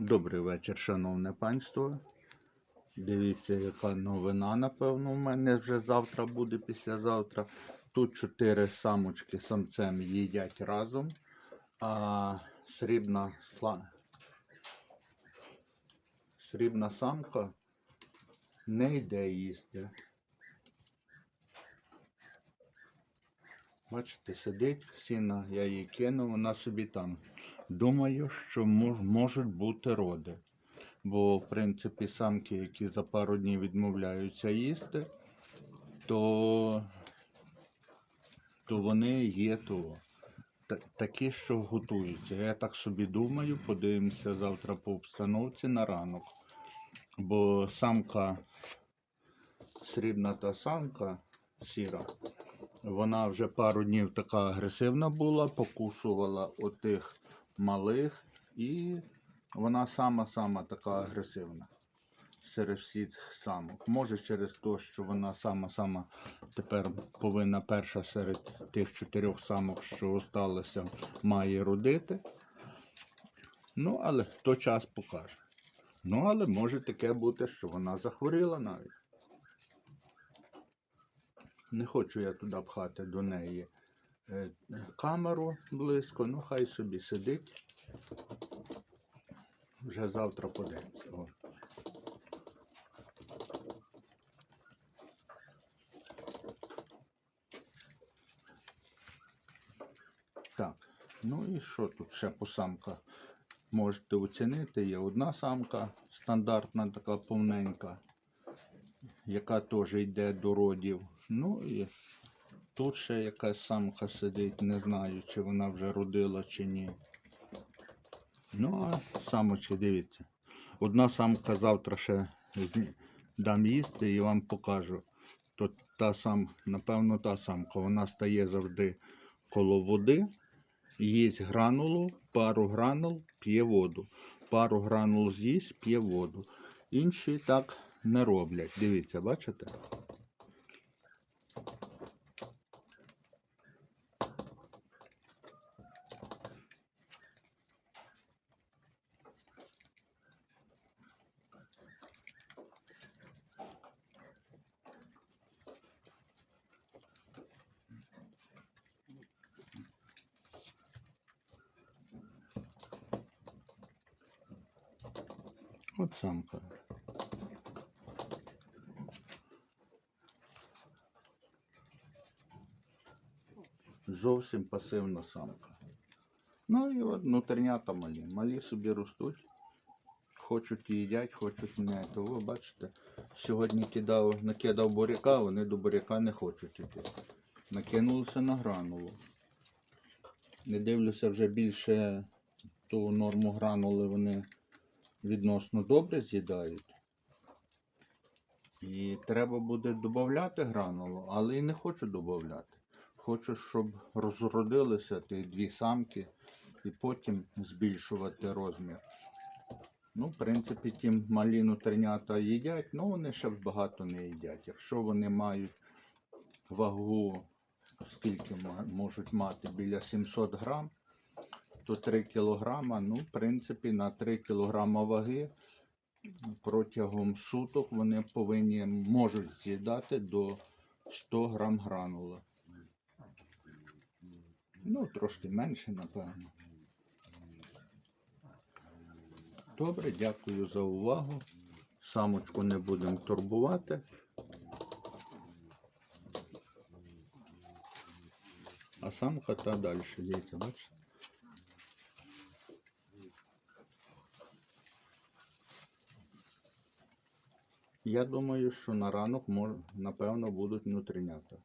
Добрий вечір, шановне панство. Дивіться, яка новина, напевно, у мене вже завтра буде, післязавтра. Тут чотири самочки самцем їдять разом, а срібна, сла... срібна самка не йде їсти. Бачите, сидить сіна, я її кину, вона собі там. Думаю, що мож- можуть бути роди. Бо, в принципі, самки, які за пару днів відмовляються їсти, то, то вони є то. та- Такі, що готуються. Я так собі думаю, подивимося завтра по обстановці на ранок. Бо самка, срібна та самка сіра, вона вже пару днів така агресивна була, покушувала отих малих, і вона сама-сама така агресивна серед всіх самок. Може через те, що вона сама-сама тепер повинна перша серед тих чотирьох самок, що осталося, має родити. Ну, але то час покаже. Ну, але може таке бути, що вона захворіла навіть. Не хочу я туди пхати до неї камеру близько, ну хай собі сидить. Вже завтра подивимося. О. Так, ну і що тут ще по самках? Можете оцінити, є одна самка стандартна, така повненька, яка теж йде до родів. Ну і тут ще якась самка сидить, не знаю, чи вона вже родила чи ні. Ну, а самочки, дивіться. Одна самка завтра ще дам їсти і вам покажу. То та сам, напевно, та самка. Вона стає завжди коло води, їсть гранулу, пару гранул, п'є воду. Пару гранул з'їсть, п'є воду. Інші так не роблять. Дивіться, бачите? От самка. Зовсім пасивна самка. Ну і от внутрішнята малі. Малі собі ростуть. Хочуть їдять, хочуть не. То ви бачите, сьогодні кидав, накидав буряка, вони до буряка не хочуть іти. Накинулися на гранулу. Не дивлюся вже більше ту норму гранули вони відносно добре з'їдають. І треба буде додати гранулу, але і не хочу додати. Хочу, щоб розродилися ті дві самки і потім збільшувати розмір. Ну, в принципі, ті малі нутринята їдять, ну вони ще багато не їдять. Якщо вони мають вагу, скільки можуть мати біля 700 грам, то 3 кілограма, ну, в принципі, на 3 кілограма ваги протягом суток вони повинні можуть з'їдати до 100 грам гранули. Ну, трошки менше, напевно. Добре, дякую за увагу. Самочку не будемо турбувати. А самка та далі, дивіться, бачите? Я думаю, що на ранок напевно будуть внутрінята.